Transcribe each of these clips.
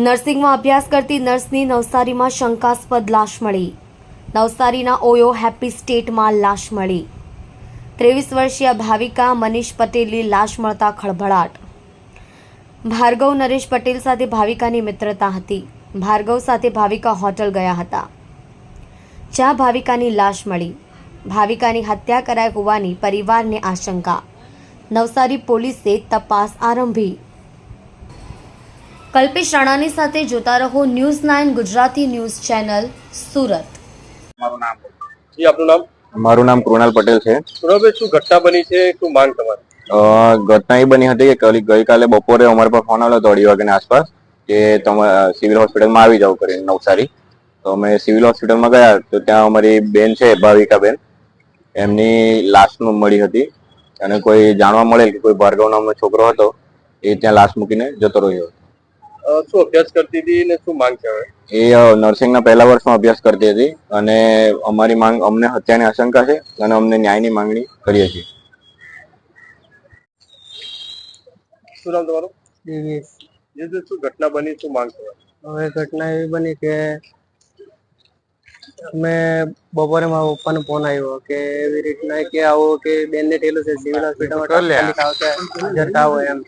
નર્સિંગમાં અભ્યાસ કરતી નર્સની નવસારીમાં શંકાસ્પદ લાશ મળી. નવસારીના ઓયો હેપી સ્ટેટમાં લાશ મળી. ત્રેવીસ વર્ષીય ભાવિકા મનીષ પટેલની લાશ મળતા ખળભળાટ. ભાર્ગવ નરેશ પટેલ સાથે ભાવિકાની મિત્રતા હતી. ભાર્ગવ સાથે ભાવિકા હોટલ ગયા હતા. જ્યાં ભાવિકાની લાશ મળી. ભાવિકાની હત્યા કરાઈ હોવાની પરિવારને આશંકા. નવસારી પોલીસે તપાસ આરંભી. કલ્પેશ રાણાની સાથે જોતા રહો news nine Gujarati news channel Surat. મારું નામ જી આપનું નામ? મારું નામ કૃણાલ પટેલ છે. સુરભભાઈ શું ઘટના બની છે? શું માંગ તમારી? અ, ઘટના એ બની હતી કે કલી- ગઈકાલે બપોરે અમારા પર ફોન આવ્યો હતો અઢી વાગ્યાની આસપાસ કે તમે સિવિલ હોસ્પિટલમાં આવી જાવ કરીને નવસારી. તો અમે સિવિલ હોસ્પિટલમાં ગયા તો ત્યાં અમારી બેન છે ભાવિકા બેન એમની લાશનું મળી હતી. અને કોઈ જાણવા મળેલ કે કોઈ ભાર્ગવ નામનો છોકરો હતો એ ત્યાં લાશ મૂકીને જતો રહ્યો હતો. શું અભ્યાસ કરતી હતી ને શું માંગ છે હવે? એ નર્સિંગના પહેલા વર્ષમાં અભ્યાસ કરતી હતી અને અમારી માંગ અમને હત્યાની આશંકા છે અને અમને ન્યાયની માંગણી કરીએ છીએ. શું નામ તમારું? દિવ્યેશ જે જે શું ઘટના બની શું માંગ છે? હવે ઘટના એવી બની કે અમે બપોરે મારા પપ્પાનો ફોન આવ્યો કે એવી રીતના કે આવો કે બેન ને થયેલું છે સિવિલ હોસ્પિટલમાં જતા હોય એમ.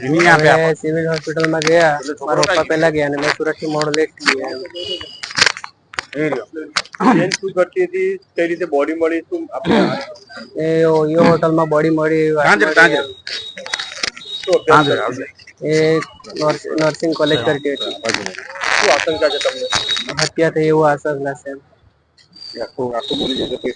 હવે સિવિલ હોસ્પિટલમાં ગયા મારા પપ્પા પહેલા ગયા અને મેં સુરતથી મોડો લેટ ગયા એમ. શું કરતી હતી? કઈ રીતે બોડી મળી? શું એ ઓયો હોટલમાં બોડી મળી? એ નર્સિંગ કોલેજ કરતી હતી. શું આશંકા છે તમને? હત્યા થઈ એવું આશંકા છે એમ.